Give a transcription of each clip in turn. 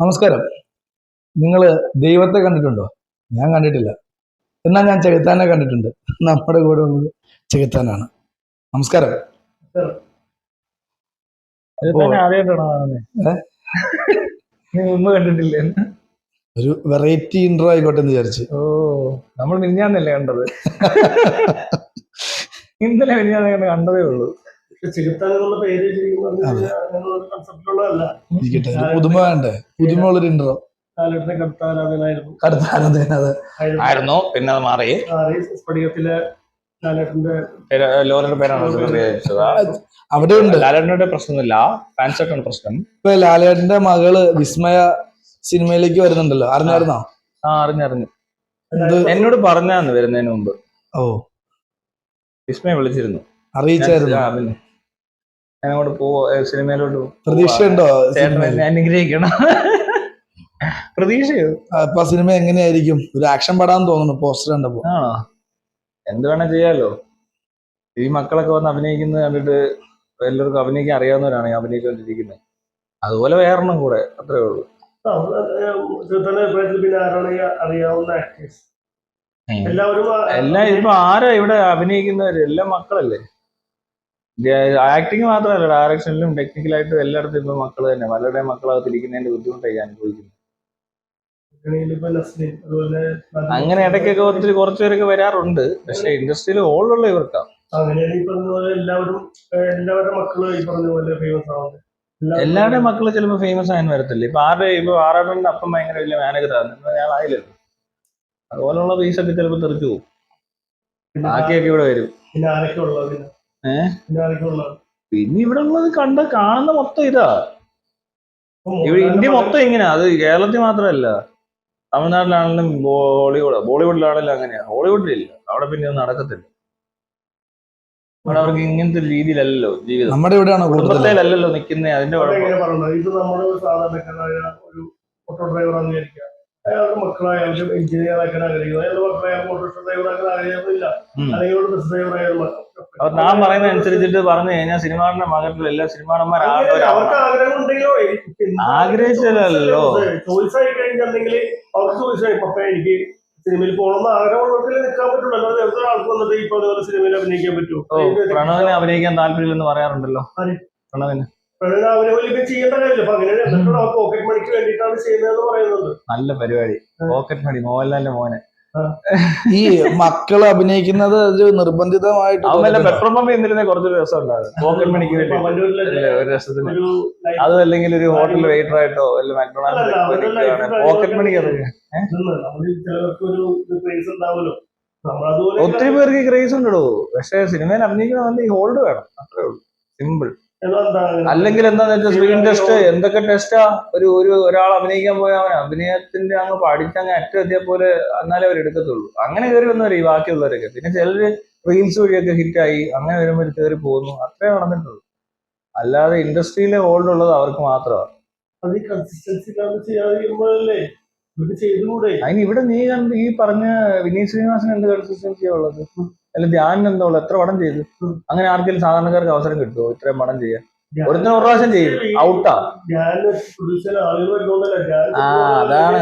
നമസ്കാരം. നിങ്ങൾ ദൈവത്തെ കണ്ടിട്ടുണ്ടോ? ഞാൻ കണ്ടിട്ടില്ല. എന്നാൽ ഞാൻ ചെകുത്താനെ കണ്ടിട്ടുണ്ട്. നമ്മുടെ കൂടെ ഉള്ളത് ചെകുത്താനാണ്. നമസ്കാരം. കണ്ടിട്ടില്ലേ? ഒരു വെറൈറ്റി ഇൻട്രോ ആയിക്കോട്ടെ എന്ന് വിചാരിച്ചു. ഓ നമ്മൾ മിനിഞ്ഞാന്നല്ലേ കണ്ടത്? ഇന്നലെ മിനിഞ്ഞാന്നേ കണ്ടതേ ഉള്ളൂ. ഇരിക്കട്ടെ. പുതുമ വേണ്ടേ ഇൻട്രോ ആയിരുന്നു. പിന്നെ അത് മാറി. സ്ഫടികത്തിലെ കാലഘട്ടത്തിന്റെ ലോറിയുടെ പേരാണ്? അവിടെ ഉണ്ട് ലാലേട്ടന്റെ പ്രശ്നമില്ല ഫാൻസൊക്കെയാണ് പ്രശ്നം. ഇപ്പൊ ലാലേട്ടന്റെ മകൾ വിസ്മയ സിനിമയിലേക്ക് വരുന്നുണ്ടല്ലോ. അറിഞ്ഞായിരുന്നോ? ആ അറിഞ്ഞറിഞ്ഞു എന്നോട് പറഞ്ഞാന്ന് വരുന്നതിന് മുമ്പ്. ഓ. വിസ്മയ വിളിച്ചിരുന്നു. അറിയിച്ചായിരുന്നു. ഞാൻ അങ്ങോട്ട് പോവോ സിനിമയിലോട്ട് പോവാ. പ്രതീക്ഷയുണ്ടോ ചേട്ടൻ? എന്നെ അനുഗ്രഹിക്കണം. പ്രതീക്ഷയോ? അപ്പൊ സിനിമ എങ്ങനെയായിരിക്കും? ഒരു ആക്ഷൻ പടാന്ന് തോന്നുന്നു പോസ്റ്റർ കണ്ടപ്പോ. ആണോ? എന്ത് വേണേ ചെയ്യാലോ. ഈ മക്കളൊക്കെ വന്ന് അഭിനയിക്കുന്നത് കണ്ടിട്ട് എല്ലാവർക്കും അഭിനയിക്കാൻ അറിയാവുന്നവരാണ് അഭിനയിച്ചുകൊണ്ടിരിക്കുന്നത്. അതുപോലെ വേറെ കൂടെ അത്രേ ഉള്ളൂ. അറിയാവുന്ന എല്ലാവരും എല്ലാം ഇപ്പൊ ആരാ ഇവിടെ അഭിനയിക്കുന്നവര്? എല്ലാം മക്കളല്ലേ? ആക്ടിങ് മാത്രമല്ല ഡയറക്ഷനിലും ടെക്നിക്കലായിട്ടും എല്ലായിടത്തും ഇപ്പൊ മക്കൾ തന്നെ. പലരുടെയും മക്കളകത്ത് ഇരിക്കുന്നതിന്റെ ബുദ്ധിമുട്ടായി അനുഭവിക്കുന്നു അങ്ങനെ ഇടയ്ക്കൊക്കെ ഒത്തിരി കുറച്ചു പേരൊക്കെ വരാറുണ്ട്. പക്ഷെ ഇൻഡസ്ട്രിയിൽ ഓളുള്ള ഇവർക്കാ. എല്ലാവരുടെ മക്കൾ പോലെ ഫേമസ് ചിലപ്പോൾ ആയെന്ന് വരത്തില്ല. ഇപ്പൊ ആരുടെ ഇപ്പൊ ആറാടന്റെ അപ്പം ഭയങ്കര വലിയ മാനേജറാണ് അയാൾ ആയില്ലല്ലോ അതുപോലുള്ള പീസൊക്കെ ചിലപ്പോൾ തെറിച്ചു പോകും. ബാക്കിയൊക്കെ ഇവിടെ വരും. പിന്നെ ആരൊക്കെ ഉള്ളത് പിന്നെ ഇവിടെ ഉള്ളത് കണ്ട കാണുന്ന മൊത്തം ഇതാ. ഇവിടെ ഇന്ത്യ മൊത്തം ഇങ്ങനെയാ അത് കേരളത്തിൽ മാത്രമല്ല. തമിഴ്നാട്ടിലാണെങ്കിലും ബോളിവുഡ് ബോളിവുഡിലാണെങ്കിലും അങ്ങനെയാ. ഹോളിവുഡിലില്ല അവിടെ പിന്നെ ഒന്നും നടക്കത്തില്ല. അവിടെ അവർക്ക് ഇങ്ങനത്തെ ഒരു രീതിയിലല്ലല്ലോ ജീവിതം. നമ്മുടെ ഇവിടെയാണ് കൂടുതൽ? കുടുംബത്തിലല്ലല്ലോ നിൽക്കുന്നത് അതിന്റെ ഇത് നമ്മുടെ സാധാരണക്കാരായ ഒരു ഓട്ടോ ഡ്രൈവറാന്ന് വിചാരിക്കുക അയാളുടെ മക്കളായ അയാൾക്ക് എഞ്ചിനീയർ ആക്കാൻ ആഗ്രഹിക്കുന്നു. അയാളുടെ മക്കളായാലും ഓട്ടോ ഡ്രൈവർ ആക്കാൻ ആഗ്രഹിക്കുന്നില്ല. അല്ലെങ്കിൽ ഒരു ബസ് ഡ്രൈവർ ആയാലും അവർ നാം പറയുന്ന അനുസരിച്ചിട്ട് പറഞ്ഞു കഴിഞ്ഞാൽ സിനിമാടിന്റെ മകളിൽ എല്ലാ സിനിമാടന്മാരാണ് ആഗ്രഹിച്ചല്ലോ ആഗ്രഹം ഉണ്ടെങ്കിലോ ആഗ്രഹിച്ചതല്ലോ. ചോയ്സ് ആയി കഴിഞ്ഞിട്ടുണ്ടെങ്കിൽ അവർക്ക് ചോയ്സ് പപ്പ എനിക്ക് സിനിമയിൽ പോകണമെന്ന് നിൽക്കാൻ പറ്റുള്ളൂ. അല്ലാതെ എത്ര ആൾക്ക് വന്നിട്ട് സിനിമയിൽ അഭിനയിക്കാൻ പറ്റുമോ? പ്രണവിനെ അഭിനയിക്കാൻ താല്പര്യമില്ലെന്ന് പറയാറുണ്ടല്ലോ? പ്രണവിന്. നല്ല പരിപാടി. പോക്കറ്റ് മണി മോഹൻലാലിന്റെ മോനെ. ഈ മക്കൾ അഭിനയിക്കുന്നത് ഒരു നിർബന്ധിതമായിട്ട്? പെട്രോൾ പമ്പ് എന്തിനെ കുറച്ചൊരു രസം ഉണ്ടാകും പോക്കറ്റ് മണിക്ക് ഒരു രസത്തിന്. അത് അല്ലെങ്കിൽ ഒരു ഹോട്ടൽ വെയിറ്റർ ആയിട്ടോ അല്ല, life പോക്കറ്റ് മണിക്ക് ഒത്തിരി പേർക്ക് ക്രേസ് ഉണ്ടോ? പക്ഷെ സിനിമയിൽ അഭിനയിക്കണമെന്ന് ഈ ഹോൾഡ് വേണം. അത്രേ ഉള്ളൂ. സിമ്പിൾ? അല്ലെങ്കിൽ എന്താന്ന് വെച്ചാൽ സ്ക്രീൻ ടെസ്റ്റ് എന്തൊക്കെ ടെസ്റ്റാ ഒരു ഒരു ഒരാൾ അഭിനയിക്കാൻ പോയ അവൻ അഭിനയത്തിന്റെ അങ്ങ് പഠിച്ചങ്ങ് അറ്റം എത്തിയ പോലെ എന്നാലേ അവർ എടുക്കത്തുള്ളൂ. അങ്ങനെ കയറി വന്നവരെ ഈ ബാക്കിയുള്ളവരൊക്കെ. പിന്നെ ചിലര് റീൽസ് വഴിയൊക്കെ ഹിറ്റായി അങ്ങനെ വരുമ്പോൾ കയറി പോകുന്നു. അത്രേ നടന്നിട്ടുള്ളൂ. അല്ലാതെ ഇൻഡസ്ട്രിയിലെ ഹോൾഡ് ഉള്ളത് അവർക്ക് മാത്രമാണ് അത് കൺസിസ്റ്റൻസി അതിന് ഇവിടെ നീ കണ്ട് ഈ പറഞ്ഞ വിനീത് ശ്രീനിവാസൻ എന്ത് കൺസിസ്റ്റൻസിയാ ഉള്ളത്? അല്ല ധ്യാനം എന്താ ഉള്ളത്? എത്ര പടം ചെയ്തു? അങ്ങനെ ആർക്കെങ്കിലും സാധാരണക്കാർക്ക് അവസരം കിട്ടുമോ ഇത്രയും പടം ചെയ്യാൻ? ഒരു പ്രാവശ്യം ചെയ്യും. ഔട്ടാ ആ, അതാണ്.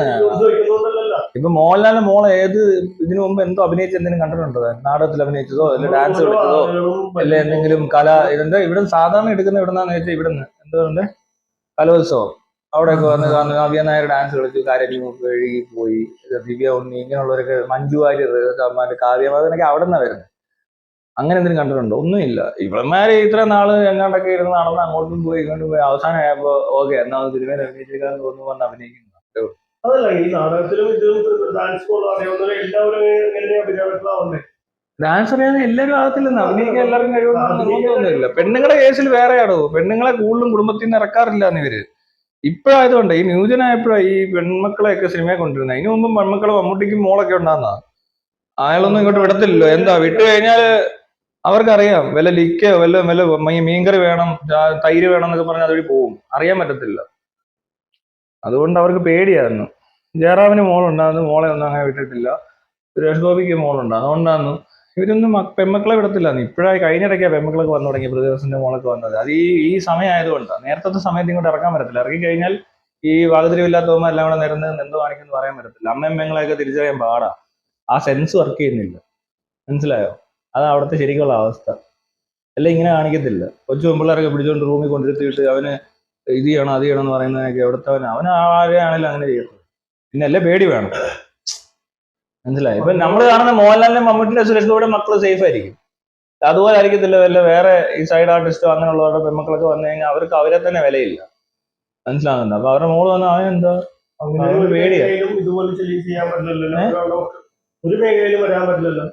ഇപ്പൊ മോഹൻലാലിന്റെ മോളെ ഏത് ഇതിനു മുമ്പ് എന്തോ അഭിനയിച്ച എന്തെങ്കിലും കണ്ടിട്ടുണ്ടോ? നാടകത്തിൽ അഭിനയിച്ചതോ? അല്ലെ ഡാൻസ് കളിച്ചതോ? അല്ല എന്തെങ്കിലും കല ഇതെന്താ? ഇവിടെ സാധാരണ എടുക്കുന്ന ഇവിടെന്നാന്ന് വെച്ചാൽ ഇവിടെ നിന്ന് എന്താ പറയുന്നത് കലോത്സവം. അവിടെയൊക്കെ വന്ന് നവ്യ നായർ ഡാൻസ് കളിച്ചു കാര്യം കഴുകി പോയി. ദിവ്യ ഉണ്ണി ഇങ്ങനെയുള്ളവരൊക്കെ മഞ്ജു വാര്യർ കാവ്യമാതനൊക്കെ അവിടെ നിന്നാണ് വരുന്നത് അങ്ങനെ എന്തെങ്കിലും കണ്ടിട്ടുണ്ടോ? ഒന്നുമില്ല. ഇവന്മാര് ഇത്ര നാൾ എങ്ങാണ്ടൊക്കെ ഇരുന്ന് നടന്ന് അങ്ങോട്ടും പോയി ഇങ്ങോട്ടും പോയി അവസാനം ആയപ്പോ ഓക്കെ എന്നാ തിരുവേന അഭിനയിച്ചേക്കാന്ന് തോന്നുന്നു പറഞ്ഞ് അഭിനയിക്കുന്നു. അതല്ല ഈ നാടകത്തിലും ഇതിലും ഡാൻസ് എല്ലാവരും എങ്ങനെയാ അറിയാതെ എല്ലാവരും ആകത്തില്ലെന്ന് അഭിനയിക്കാൻ എല്ലാവരും കഴിവുണ്ടെന്ന് തോന്നുന്നില്ല. പെണ്ണുങ്ങളുടെ കേസിൽ വേറെയാടോ? പെണ്ണുങ്ങളെ കൂടുതലും കുടുംബത്തിൽ നിന്ന് ഇറക്കാറില്ല ഇവർ. ഇപ്പോഴായതുകൊണ്ട് ഈ ന്യൂജൻ ആയപ്പോഴാണ് ഈ പെൺമക്കളെയൊക്കെ സിനിമയെ കൊണ്ടുവരുന്നത് അതിനു മുമ്പ് പെൺമക്കളെ മമ്മൂട്ടിക്കും മോളൊക്കെ ഉണ്ടാകുന്ന അയാളൊന്നും ഇങ്ങോട്ട് വിടത്തില്ലല്ലോ. എന്താ? വിട്ടു കഴിഞ്ഞാൽ അവർക്കറിയാം. വല്ല ലിക്കോ വല്ല വല്ല മീൻകറി വേണം തൈര് വേണം എന്നൊക്കെ പറഞ്ഞാൽ അതുവഴി പോവും. അറിയാൻ പറ്റത്തില്ല. അതുകൊണ്ട് അവർക്ക് പേടിയായിരുന്നു. ജയറാമിന് മോളുണ്ടായിരുന്നു. മോളെ ഒന്നും അങ്ങനെ വിട്ടിട്ടില്ല. സുരേഷ് ഗോപിക്ക് മോളുണ്ട്. അതുകൊണ്ടാണ് ഇവരൊന്നും പെമ്മക്കളെ വിടത്തില്ല. ഇപ്പോഴായി കഴിഞ്ഞിടയ്ക്കാണ് പെമ്മക്കളൊക്കെ വന്നു തുടങ്ങി പ്രതിദിവസത്തിന്റെ മോളൊക്കെ വന്നത്. അത് ഈ ഈ സമയമായതുകൊണ്ടാണ് നേരത്തെ സമയത്ത് ഇങ്ങോട്ട് ഇറക്കാൻ പറ്റത്തില്ല. ഇറങ്ങി കഴിഞ്ഞാൽ ഈ വാഗതിരിവില്ലാത്തവന്മാർ എല്ലാം കൂടെ നിരന്ന് എന്ത് കാണിക്കുന്നു പറയാൻ പറ്റത്തില്ല. അമ്മയും പെങ്ങളെയൊക്കെ തിരിച്ചറിയാൻ പാടാ. ആ സെൻസ് വർക്ക് ചെയ്യുന്നില്ല. മനസ്സിലായോ? അതാണ് അവിടുത്തെ ശരിക്കുള്ള അവസ്ഥ. അല്ല ഇങ്ങനെ കാണിക്കത്തില്ല. കൊച്ചു പെമ്പിള്ളേരൊക്കെ പിടിച്ചോണ്ട് റൂമിൽ കൊണ്ടിരുത്തിയിട്ട് അവന് ഇത് ചെയ്യണം അത് ചെയ്യണം എന്ന് പറയുന്നതൊക്കെ എവിടുത്തെ അവൻ അവൻ ആരെയാണെങ്കിലും അങ്ങനെ ചെയ്യത്തുള്ളൂ. പിന്നെ അല്ലേ പേടി വേണം. മനസ്സിലായി. ഇപ്പൊ നമ്മൾ കാണുന്ന മോഹൻലാലിന്റെ മമ്മൂട്ടിന്റെ സുരേഷ് ഗോപിയുടെ മക്കൾ സേഫ് ആയിരിക്കും. അതുപോലെ ആയിരിക്കത്തില്ല വല്ല വേറെ ഈ സൈഡ് ആർട്ടിസ്റ്റ് അങ്ങനെയുള്ളവരുടെ പെൺമക്കളൊക്കെ വന്നു കഴിഞ്ഞാൽ അവർക്ക് അവരെ തന്നെ വിലയില്ല. മനസ്സിലാകുന്നുണ്ട് അപ്പൊ അവരുടെ മോൾ വന്നാൽ അവനെന്താ? ഒരു മേഖലയിലും ഒരു വരാൻ പറ്റില്ലല്ലോ.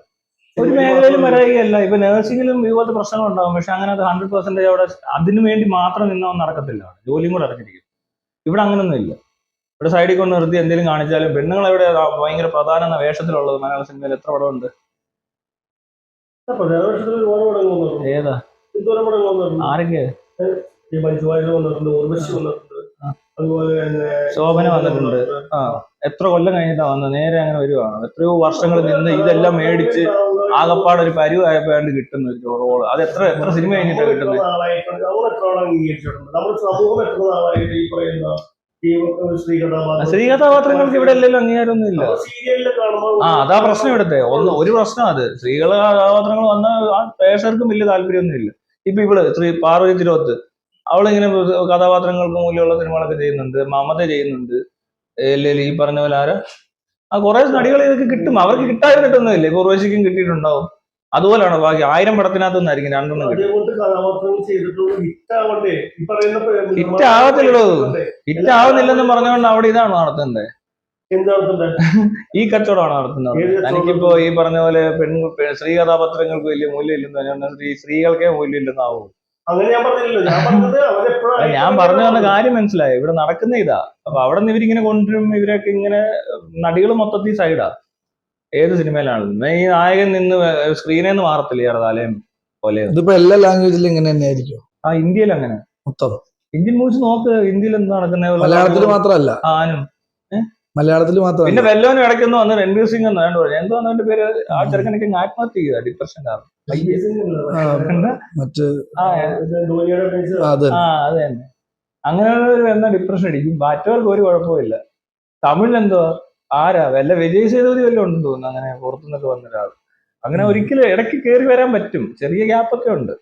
ഒരു മേഖലയിലും വരായികയല്ല ഇപ്പൊ നഴ്സിംഗിലും ഇതുപോലത്തെ പ്രശ്നങ്ങൾ ഉണ്ടാകും പക്ഷെ അങ്ങനെ അത് ഹൺഡ്രഡ് പെർസെന്റേജ് അവിടെ അതിനു വേണ്ടി മാത്രം നിന്നോ നടക്കത്തില്ല. ജോലിയും കൂടെ അടഞ്ഞിരിക്കും. ഇവിടെ അങ്ങനൊന്നും ഇല്ല. ഇവിടെ സൈഡിൽ കൊണ്ട് നിർത്തി എന്തെങ്കിലും കാണിച്ചാലും പെണ്ണുങ്ങൾ എവിടെ ഭയങ്കര പ്രധാന എന്ന വേഷത്തിലുള്ളത്? മലയാള സിനിമയിൽ എത്ര പടമുണ്ട് ഏതാ? ആരൊക്കെ? ശോഭന വന്നിട്ടുണ്ട്. ആ. എത്ര കൊല്ലം കഴിഞ്ഞിട്ടാ വന്നത്? നേരെ അങ്ങനെ വരുവാണ് എത്രയോ വർഷങ്ങൾ നിന്ന് ഇതെല്ലാം മേടിച്ച് ആകപ്പാട് ഒരു പരുവായപ്പോഴാണ്ട് കിട്ടുന്ന ഒരു റോൾ അത് എത്ര എത്ര സിനിമ കഴിഞ്ഞിട്ടാണ് കിട്ടുന്നത്? സ്ത്രീ കഥാപാത്രങ്ങൾക്ക് ഇവിടെ അല്ലല്ലോ അംഗീകാരമൊന്നും ഇല്ല. ആ അതാ പ്രശ്നം ഇവിടുത്തെ. ഒന്ന് ഒരു പ്രശ്നം അത്. സ്ത്രീകളെ കഥാപാത്രങ്ങൾ വന്ന ആ പ്രേക്ഷകർക്കും വലിയ താല്പര്യമൊന്നും ഇല്ല ഇപ്പൊ ഇവൾ ശ്രീ പാർവതി തിരുവത്ത് അവളിങ്ങനെ കഥാപാത്രങ്ങൾക്ക് മൂല്യമുള്ള സിനിമകളൊക്കെ ചെയ്യുന്നുണ്ട്. മമത ചെയ്യുന്നുണ്ട്. അല്ലെങ്കിൽ ഈ പറഞ്ഞ പോലെ ആരാ? ആ കുറെ നടികൾ ഇതൊക്കെ കിട്ടും. അവർക്ക് കിട്ടാതിരുന്നിട്ടൊന്നുമില്ല. ഇപ്പൊ ഉർവശിക്കും കിട്ടിയിട്ടുണ്ടാവും. അതുപോലെയാണ് ബാക്കി? ആയിരം പടത്തിനകത്ത് നിന്നായിരിക്കും രണ്ടെണ്ണം ഹിറ്റ് ആവത്തില്ലോ ഈ ഹിറ്റ് ആവത്തില്ലടോ. ഹിറ്റ് ആവുന്നില്ലെന്നും പറഞ്ഞുകൊണ്ട് അവിടെ ഇതാണ് നടത്തുന്നത്? ഈ കച്ചവടമാണ് നടത്തുന്നത്? തനിക്കിപ്പോ ഈ പറഞ്ഞ പോലെ പെൺ സ്ത്രീ കഥാപാത്രങ്ങൾക്ക് വലിയ മൂല്യമില്ലെന്ന് ഇല്ലെന്ന് പറഞ്ഞാൽ സ്ത്രീ സ്ത്രീകൾക്കേ മൂല്യം ഇല്ലെന്നാവും അങ്ങനെ ഞാൻ പറഞ്ഞില്ലല്ലോ. ഞാൻ പറഞ്ഞത് അവരെപ്പോഴും ഞാൻ പറഞ്ഞു വന്ന കാര്യം മനസ്സിലായി. ഇവിടെ നടക്കുന്ന ഇതാ. അപ്പൊ അവിടെ നിന്ന് ഇവരിങ്ങനെ കൊണ്ടുവരും ഇവരൊക്കെ ഇങ്ങനെ നടികൾ മൊത്തത്തിൽ സൈഡാ. ഏത് സിനിമയിലാണ്? ഈ നായകൻ നിന്ന് സ്ക്രീനിൽ നിന്ന് മാറത്തില്ല ഇയാളുടെ തലയും പോലെ ഇതിപ്പോ എല്ലാ ലാംഗ്വേജിലും ഇങ്ങനെ തന്നെ ആയിരിക്കും ആ ഇന്ത്യയിൽ അങ്ങനെ. മൊത്തം. ഇന്ത്യൻ മൂവീസ് നോക്ക് ഇന്ത്യയിൽ എന്ത് നടക്കുന്ന മലയാളത്തിൽ മാത്രമല്ല. ആനും. മലയാളത്തിൽ മാത്രം പിന്നെ മാത്രമല്ല വെല്ലോനും ഇടയ്ക്കൊന്ന് വന്ന് രൺബീർ സിംഗ് എന്ന് വേണ്ട പറഞ്ഞു എന്തോ അവന്റെ പേര് ആ ചെറുക്കനൊക്കെ ആത്മഹത്യ ചെയ്ത ഡിപ്രഷൻ കാരണം? മറ്റ് അങ്ങനെയുള്ളവർ വന്ന ഡിപ്രഷൻ അടിക്കും. മറ്റവർക്ക് ഒരു കുഴപ്പമില്ല തമിഴിൽ എന്തോ ആരാ? വല്ല വിജയ് സേതുപതി വല്ല ഉണ്ടെന്ന് തോന്നുന്നു അങ്ങനെ പുറത്തുനിന്നൊക്കെ വന്ന ഒരാൾ. അങ്ങനെ ഒരിക്കലും ഇടയ്ക്ക് കയറി വരാൻ പറ്റും. ചെറിയ ഗ്യാപ്പൊക്കെ ഉണ്ട്.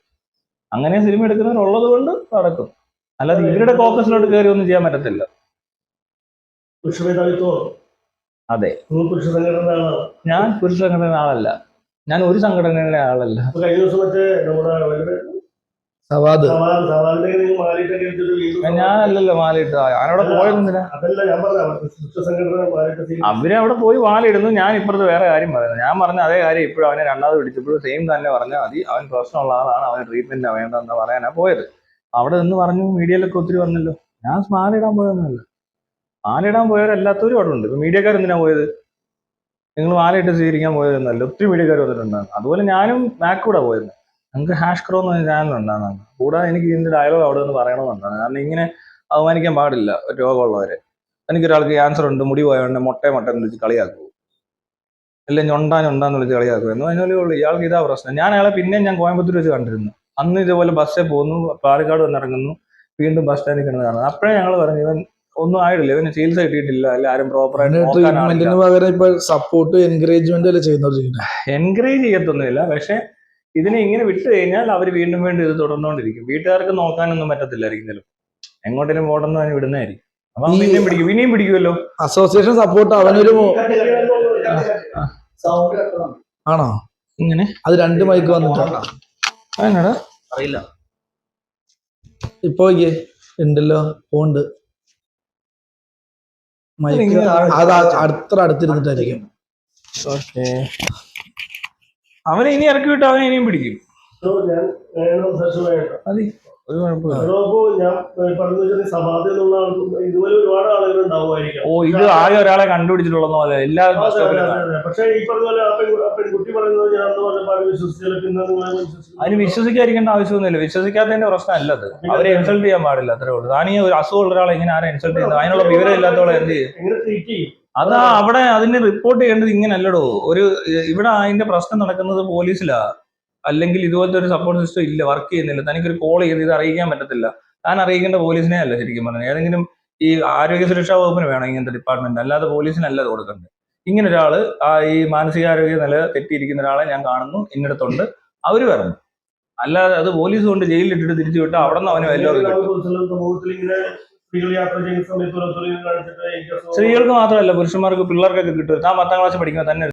അങ്ങനെ സിനിമ എടുക്കുന്നവരുള്ളത് കൊണ്ട് നടക്കും. അല്ലാതെ ഇവരുടെ കോക്കസിലോട്ട് കയറി ഒന്നും ചെയ്യാൻ പറ്റത്തില്ല. അതെ. ഞാൻ പുരുഷ സംഘടന ആളല്ല. ഞാൻ ഒരു സംഘടനയുടെ ആളല്ല. കഴിഞ്ഞ ദിവസം മറ്റേ നമ്മുടെ അവരുടെ സവാദ് ഞാനല്ലല്ലോ മാലയിട്ട് ഞാനവിടെ പോയിരുന്നില്ല അതല്ല ഞാൻ പറഞ്ഞ പുരുഷ സംഘടന അവർ അവിടെ പോയി വാലിടുന്നു ഞാൻ ഇപ്പുറത്ത് വേറെ കാര്യം പറയുന്നത് ഞാൻ പറഞ്ഞ അതേ കാര്യം ഇപ്പോഴും അവനെ രണ്ടാമത് പിടിച്ചപ്പോഴും സെയിം തന്നെ പറഞ്ഞാൽ മതി. അവൻ പ്രശ്നമുള്ള ആളാണ്. അവന് ട്രീറ്റ്മെന്റ് വേണ്ടെന്ന് പറയാനാ പോയത്. അവിടെ നിന്ന് പറഞ്ഞു മീഡിയയിലൊക്കെ ഒത്തിരി വന്നല്ലോ. ഞാൻ മാലയിടാൻ പോയൊന്നുമല്ല. മാലയിടാൻ പോയവരല്ലാത്തവരും അവിടെ ഉണ്ട്. ഇപ്പൊ മീഡിയക്കാർ എന്തിനാ പോയത്? നിങ്ങൾ മാലയിട്ട് സ്വീകരിക്കാൻ പോയതെന്നല്ല. ഒത്തിരി മീഡിയക്കാർ വന്നിട്ടുണ്ടായിരുന്നു. അതുപോലെ ഞാനും മാക്ക് കൂടെ പോയത് ഞങ്ങൾക്ക് ഹാഷ് ക്രോ എന്ന് ചാനൽ ഉണ്ടാകുന്നതാണ് കൂടാതെ എനിക്ക് ഇതിന്റെ ഡയലോഗ് അവിടെ നിന്ന് പറയണമെന്നുണ്ടാണ് കാരണം ഇങ്ങനെ അപമാനിക്കാൻ പാടില്ല രോഗമുള്ളവരെ. എനിക്കൊരാൾക്ക് ക്യാൻസർ ഉണ്ട് മുടി പോയതുകൊണ്ട് മുട്ട മുട്ട എന്ന് വിളിച്ച് കളിയാക്കൂ. അല്ലെ ഞൊണ്ടാ ഞൊണ്ടാന്ന് വിളിച്ച് കളിയാക്കൂ. എന്ന് പറഞ്ഞാലേ ഉള്ളൂ. ഇയാൾക്ക് ഇതാ പ്രശ്നം. ഞാൻ അയാളെ പിന്നെയും ഞാൻ കോയമ്പത്തൂർ വെച്ച് കണ്ടിരുന്നു. അന്ന് ഇതേപോലെ ബസ്സിൽ പോകുന്നു പാലക്കാട് വന്നിറങ്ങുന്നു വീണ്ടും ബസ് സ്റ്റാൻഡിൽ കിടന്ന് കാണുന്നു. അപ്പോഴേ ഞങ്ങൾ പറഞ്ഞു ഇവൻ ഒന്നും ആയിട്ടില്ല. ഇവന് ചികിത്സ കിട്ടിയിട്ടില്ല. അല്ല ആരും പ്രോപ്പറായിട്ട് സപ്പോർട്ട് എൻകറേജ്മെന്റ് എൻകറേജ് ചെയ്യത്തൊന്നുമില്ല. പക്ഷെ ഇതിനെ ഇങ്ങനെ വിട്ടു കഴിഞ്ഞാൽ അവർ വീണ്ടും വീണ്ടും ഇത് തുടർന്നുകൊണ്ടിരിക്കും. വീട്ടുകാർക്ക് നോക്കാനൊന്നും പറ്റത്തില്ലായിരിക്കും ചിലപ്പോൾ. എങ്ങോട്ടേലും ഓടന്ന് പറഞ്ഞ് വിടുന്നതായിരിക്കും. അപ്പൊ പിന്നെയും പിടിക്കും ഇനിയും പിടിക്കുമല്ലോ? അസോസിയേഷൻ സപ്പോർട്ട് അവനൊരു. ആണോ? ഇങ്ങനെ. അത് രണ്ട് മൈക്ക് വന്നിട്ടാ. അതിനാടാ അറിയില്ല. ഇപ്പൊ ഉണ്ടല്ലോ പോണ്ട്. മൈക്ക് അത് അടുത്ത അടുത്തിരുന്നിട്ടായിരിക്കും ഓക്കെ. അവനെ ഇനി ഇറക്കി വിട്ട് അവനെ ഇനിയും പിടിക്കും. ഒരു കുഴപ്പമില്ല. ഓ ഇത് ആകെ ഒരാളെ കണ്ടുപിടിച്ചിട്ടുള്ള പോലെ എല്ലാ ബസ് അതെ, വിശ്വസിക്കുന്നു. അതിന് വിശ്വസിക്കാതിരിക്കേണ്ട ആവശ്യമൊന്നുമില്ല. വിശ്വസിക്കാത്തതിന്റെ പ്രശ്നമല്ല അത് അവരെ ഇൻസൾട്ട് ചെയ്യാൻ പാടില്ല അത്രേ ഉള്ളൂ. താനീ ഒരു അസുഖമുള്ള ഒരാളെ ഇങ്ങനെ ആരെ ഇൻസൾട്ട് ചെയ്യുന്നത്? അതിനുള്ള വിവരം ഇല്ലാത്തവളെ എന്ത് ചെയ്യും? അതാ അവിടെ അതിന് റിപ്പോർട്ട് ചെയ്യേണ്ടത് ഇങ്ങനെ അല്ലടോ ഒരു ഇവിടെ അതിന്റെ പ്രശ്നം നടക്കുന്നത് പോലീസിലാ. അല്ലെങ്കിൽ ഇതുപോലത്തെ ഒരു സപ്പോർട്ട് സിസ്റ്റം ഇല്ല വർക്ക് ചെയ്യുന്നില്ല. തനിക്കൊരു കോൾ ചെയ്ത് ഇത് അറിയിക്കാൻ പറ്റത്തില്ല. താൻ അറിയിക്കേണ്ട പോലീസിനെ അല്ല ശരിക്കും പറഞ്ഞത്? ഏതെങ്കിലും ഈ ആരോഗ്യ സുരക്ഷാ വകുപ്പിന് വേണം ഇങ്ങനത്തെ ഡിപ്പാർട്ട്മെന്റ് അല്ലാതെ പോലീസിനല്ല അത് കൊടുക്കേണ്ടത്. ഇങ്ങനെ ഒരാൾ ആ ഈ മാനസികാരോഗ്യ നില തെറ്റിയിരിക്കുന്ന ഒരാളെ ഞാൻ കാണുന്നു ഇന്നിടത്തുണ്ട്. അവർ വരണം. അല്ലാതെ അത് പോലീസ് കൊണ്ട് ജയിലിലിട്ടിട്ട് തിരിച്ചു വിട്ട് അവിടെ നിന്ന് അവന് വല്ലതും സ്ത്രീകൾ യാത്ര ചെയ്യുന്ന സമയത്ത് സ്ത്രീകൾക്ക് മാത്രമല്ല പുരുഷന്മാർക്ക് പിള്ളേർക്കൊക്കെ കിട്ടും. ഞാൻ പത്താം ക്ലാസ് പഠിക്കുമ്പോൾ തന്നെ